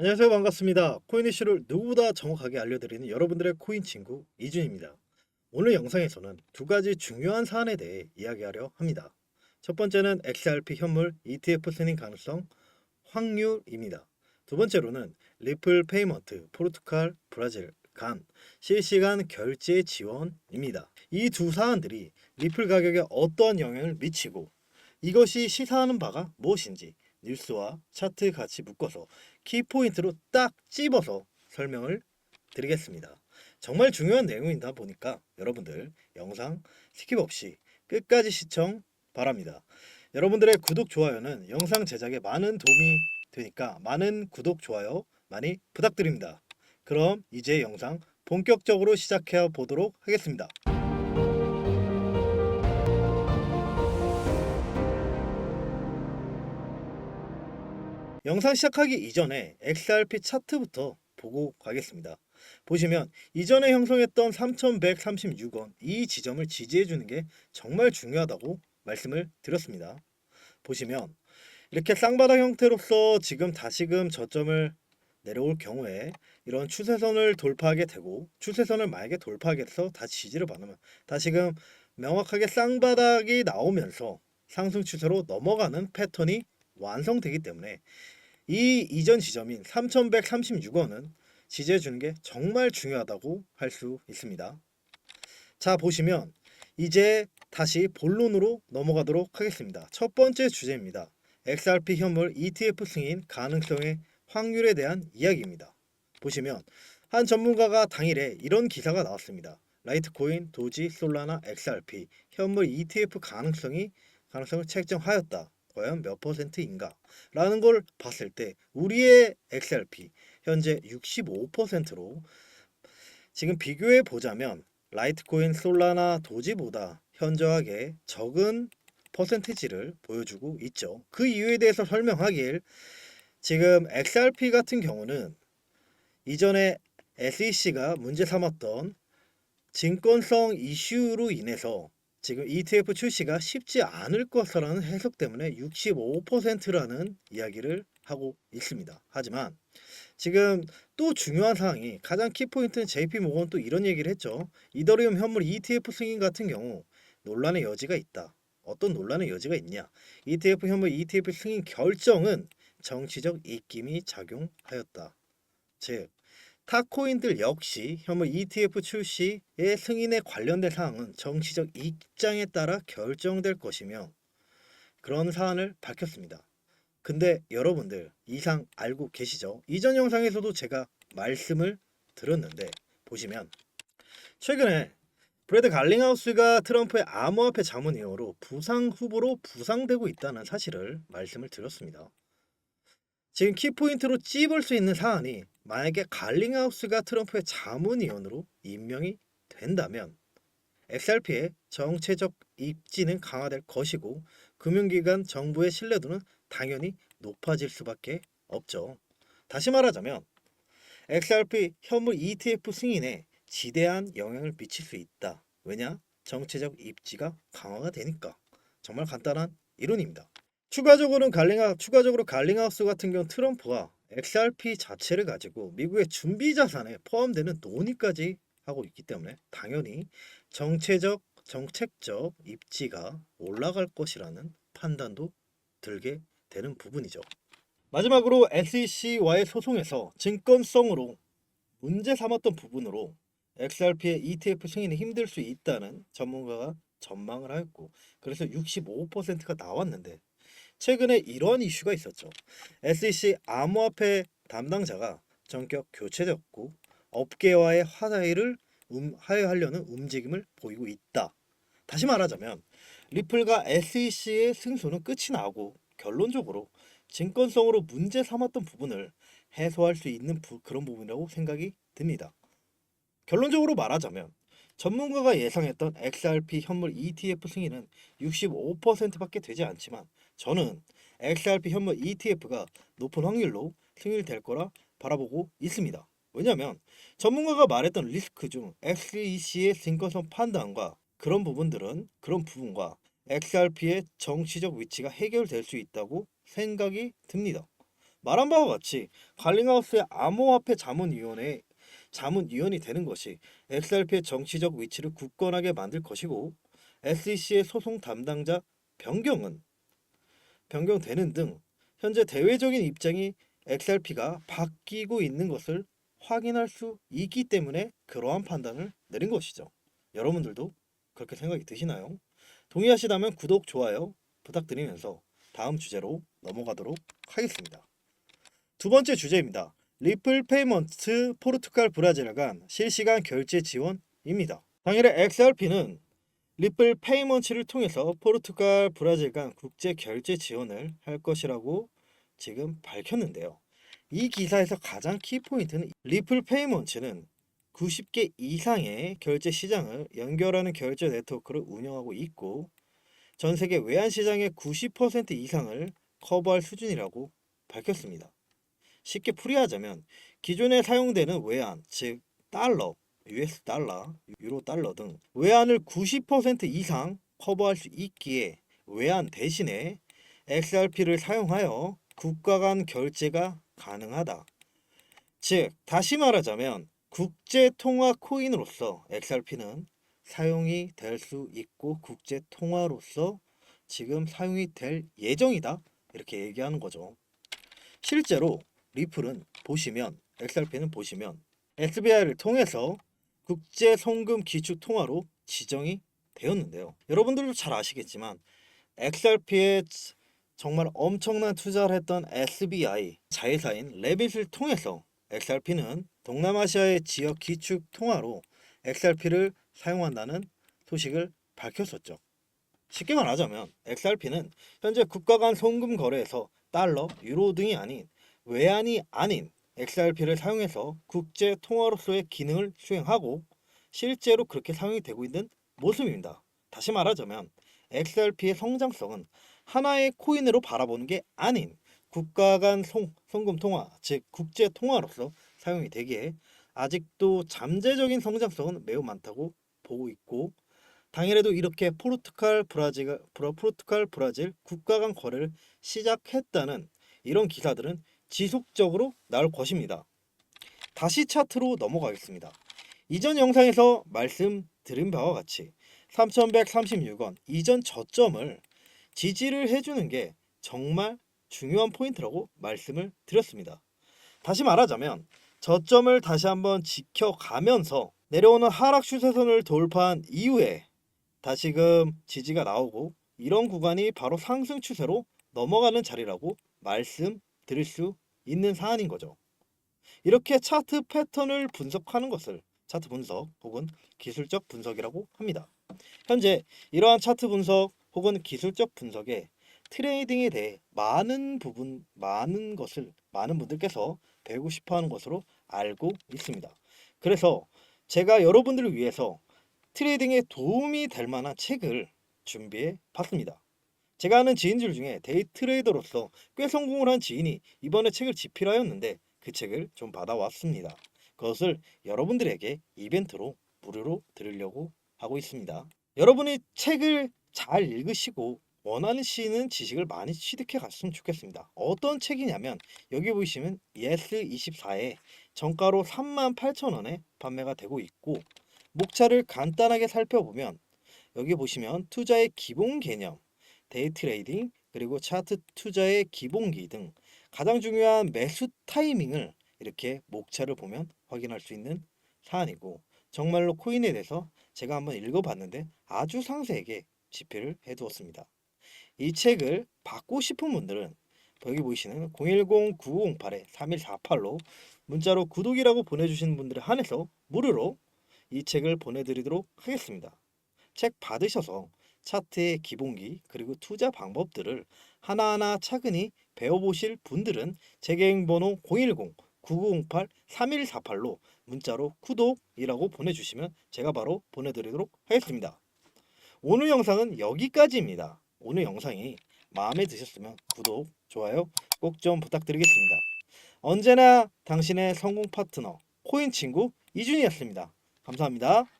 안녕하세요. 반갑습니다. 코인 이슈를 누구보다 정확하게 알려드리는 여러분들의 코인 친구 이준입니다. 오늘 영상에서는 두 가지 중요한 사안에 대해 이야기하려 합니다. 첫 번째는 XRP 현물 ETF 승인 가능성 확률입니다. 두 번째로는 리플 페이먼트 포르투갈 브라질 간 실시간 결제 지원입니다. 이 두 사안들이 리플 가격에 어떠한 영향을 미치고 이것이 시사하는 바가 무엇인지 뉴스와 차트 같이 묶어서 키포인트로 딱 집어서 설명을 드리겠습니다. 정말 중요한 내용이다 보니까 여러분들 영상 스킵 없이 끝까지 시청 바랍니다. 여러분들의 구독, 좋아요는 영상 제작에 많은 도움이 되니까 많은 구독, 좋아요 많이 부탁드립니다. 그럼 이제 영상 본격적으로 시작해 보도록 하겠습니다. 영상 시작하기 이전에 XRP 차트부터 보고 가겠습니다. 보시면 이전에 형성했던 3136원 이 지점을 지지해 주는 게 정말 중요하다고 말씀을 드렸습니다. 보시면 이렇게 쌍바닥 형태로서 지금 다시금 저점을 내려올 경우에 이런 추세선을 돌파하게 되고 추세선을 만약에 돌파하게 돼서 다시 지지를 받으면 다시금 명확하게 쌍바닥이 나오면서 상승 추세로 넘어가는 패턴이 완성되기 때문에 이 이전 지점인 3136원은 지지해 주는 게 정말 중요하다고 할 수 있습니다. 자 보시면 이제 다시 본론으로 넘어가도록 하겠습니다. 첫 번째 주제입니다. XRP 현물 ETF 승인 가능성의 확률에 대한 이야기입니다. 보시면 한 전문가가 당일에 이런 기사가 나왔습니다. 라이트코인, 도지, 솔라나, XRP 현물 ETF 가능성이 가능성을 책정하였다. 과연 몇 퍼센트인가? 라는 걸 봤을 때 우리의 XRP 현재 65%로 지금 비교해 보자면 라이트코인, 솔라나, 도지보다 현저하게 적은 퍼센티지를 보여주고 있죠. 그 이유에 대해서 설명하길 지금 XRP 같은 경우는 이전에 SEC가 문제 삼았던 증권성 이슈로 인해서 지금 ETF 출시가 쉽지 않을 것이라는 해석 때문에 65%라는 이야기를 하고 있습니다. 하지만 지금 또 중요한 사항이 가장 키포인트는 JP 모건 또 이런 얘기를 했죠. 이더리움 현물 ETF 승인 같은 경우 논란의 여지가 있다. 어떤 논란의 여지가 있냐? ETF 현물 ETF 승인 결정은 정치적 입김이 작용하였다. 즉 타코인들 역시 현물 ETF 출시의 승인에 관련된 사항은 정치적 입장에 따라 결정될 것이며 그런 사안을 밝혔습니다. 근데 여러분들 이상 알고 계시죠? 이전 영상에서도 제가 말씀을 드렸는데 보시면 최근에 브래드 갈링하우스가 트럼프의 암호화폐 자문 이후로 부상 후보로 부상되고 있다는 사실을 말씀을 드렸습니다. 지금 키포인트로 찝을 수 있는 사안이 만약에 갈링하우스가 트럼프의 자문위원으로 임명이 된다면 XRP의 정체적 입지는 강화될 것이고 금융기관 정부의 신뢰도는 당연히 높아질 수밖에 없죠. 다시 말하자면 XRP 현물 ETF 승인에 지대한 영향을 미칠 수 있다. 왜냐? 정체적 입지가 강화가 되니까. 정말 간단한 이론입니다. 추가적으로는 갈링하 추가적으로 갈링하우스 같은 경우 트럼프가 XRP 자체를 가지고 미국의 준비 자산에 포함되는 논의까지 하고 있기 때문에 당연히 정체적 정책적 입지가 올라갈 것이라는 판단도 들게 되는 부분이죠. 마지막으로 SEC와의 소송에서 증권성으로 문제 삼았던 부분으로 XRP의 ETF 승인이 힘들 수 있다는 전문가가 전망을 하였고 그래서 65%가 나왔는데 최근에 이러한 이슈가 있었죠. SEC 암호화폐 담당자가 전격 교체됐고 업계와의 화해를 음, 화해하려는 움직임을 보이고 있다. 다시 말하자면 리플과 SEC의 승소는 끝이 나고 결론적으로 증권성으로 문제 삼았던 부분을 해소할 수 있는 부, 그런 부분이라고 생각이 듭니다. 결론적으로 말하자면 전문가가 예상했던 XRP 현물 ETF 승인은 65%밖에 되지 않지만 저는 XRP 현물 ETF가 높은 확률로 승인될 거라 바라보고 있습니다. 왜냐하면 전문가가 말했던 리스크 중 SEC의 증권성 판단과 그런 부분들은 그런 부분과 XRP의 정치적 위치가 해결될 수 있다고 생각이 듭니다. 말한 바와 같이 갈링하우스의 암호화폐 자문위원회 자문위원이 되는 것이 XRP의 정치적 위치를 굳건하게 만들 것이고 SEC의 소송 담당자 변경은 변경되는 등 현재 대외적인 입장이 XRP가 바뀌고 있는 것을 확인할 수 있기 때문에 그러한 판단을 내린 것이죠. 여러분들도 그렇게 생각이 드시나요? 동의하시다면 구독, 좋아요 부탁드리면서 다음 주제로 넘어가도록 하겠습니다. 두 번째 주제입니다. 리플 페이먼트 포르투갈 브라질 간 실시간 결제 지원입니다. 당일에 XRP는 리플 페이먼트를 통해서 포르투갈 브라질 간 국제 결제 지원을 할 것이라고 지금 밝혔는데요. 이 기사에서 가장 키포인트는 리플 페이먼트는 90개 이상의 결제 시장을 연결하는 결제 네트워크를 운영하고 있고 전 세계 외환 시장의 90% 이상을 커버할 수준이라고 밝혔습니다. 쉽게 풀이하자면 기존에 사용되는 외환, 즉 달러, US 달러, 유로 달러 등 외환을 90% 이상 커버할 수 있기에 외환 대신에 XRP를 사용하여 국가 간 결제가 가능하다. 즉, 다시 말하자면 국제 통화 코인으로서 XRP는 사용이 될 수 있고 국제 통화로서 지금 사용이 될 예정이다. 이렇게 얘기하는 거죠. 실제로 리플은 보시면 XRP는 보시면 SBI를 통해서 국제 송금 기축 통화로 지정이 되었는데요. 여러분들도 잘 아시겠지만 XRP에 정말 엄청난 투자를 했던 SBI 자회사인 레빗을 통해서 XRP는 동남아시아의 지역 기축 통화로 XRP를 사용한다는 소식을 밝혔었죠. 쉽게 말하자면 XRP는 현재 국가 간 송금 거래에서 달러, 유로 등이 아닌 외환이 아닌 XRP를 사용해서 국제 통화로서의 기능을 수행하고 실제로 그렇게 사용이 되고 있는 모습입니다. 다시 말하자면 XRP의 성장성은 하나의 코인으로 바라보는 게 아닌 국가 간 송, 송금 통화, 즉 국제 통화로서 사용이 되기에 아직도 잠재적인 성장성은 매우 많다고 보고 있고 당일에도 이렇게 포르투갈 브라질 포르투갈 브라질 국가 간 거래를 시작했다는 이런 기사들은 지속적으로 나올 것입니다. 다시 차트로 넘어가겠습니다. 이전 영상에서 말씀드린 바와 같이 3136원 이전 저점을 지지를 해주는 게 정말 중요한 포인트라고 말씀을 드렸습니다. 다시 말하자면 저점을 다시 한번 지켜가면서 내려오는 하락 추세선을 돌파한 이후에 다시금 지지가 나오고 이런 구간이 바로 상승 추세로 넘어가는 자리라고 말씀드릴 수 있는 사안인 거죠. 이렇게 차트 패턴을 분석하는 것을 차트 분석 혹은 기술적 분석이라고 합니다. 현재 이러한 차트 분석 혹은 기술적 분석에 트레이딩에 대해 많은 부분, 많은 것을 많은 분들께서 배우고 싶어 하는 것으로 알고 있습니다. 그래서 제가 여러분들을 위해서 트레이딩에 도움이 될 만한 책을 준비해 봤습니다. 제가 아는 지인들 중에 데이 트레이더로서 꽤 성공을 한 지인이 이번에 책을 집필하였는데 그 책을 좀 받아왔습니다. 그것을 여러분들에게 이벤트로 무료로 드리려고 하고 있습니다. 여러분이 책을 잘 읽으시고 원하시는 지식을 많이 취득해 갔으면 좋겠습니다. 어떤 책이냐면 여기 보시면 예스24에 정가로 38,000원에 판매가 되고 있고 목차를 간단하게 살펴보면 여기 보시면 투자의 기본 개념, 데이 트레이딩, 그리고 차트 투자의 기본기 등 가장 중요한 매수 타이밍을 이렇게 목차를 보면 확인할 수 있는 사안이고 정말로 코인에 대해서 제가 한번 읽어봤는데 아주 상세하게 집필을 해두었습니다. 이 책을 받고 싶은 분들은 여기 보이시는 010-9508-3148로 문자로 구독이라고 보내주시는 분들에 한해서 무료로 이 책을 보내드리도록 하겠습니다. 책 받으셔서 차트의 기본기 그리고 투자 방법들을 하나하나 차근히 배워보실 분들은 제 개인 번호 010-9908-3148로 문자로 구독이라고 보내주시면 제가 바로 보내드리도록 하겠습니다. 오늘 영상은 여기까지입니다. 오늘 영상이 마음에 드셨으면 구독, 좋아요 꼭 좀 부탁드리겠습니다. 언제나 당신의 성공 파트너 코인 친구 이준이었습니다. 감사합니다.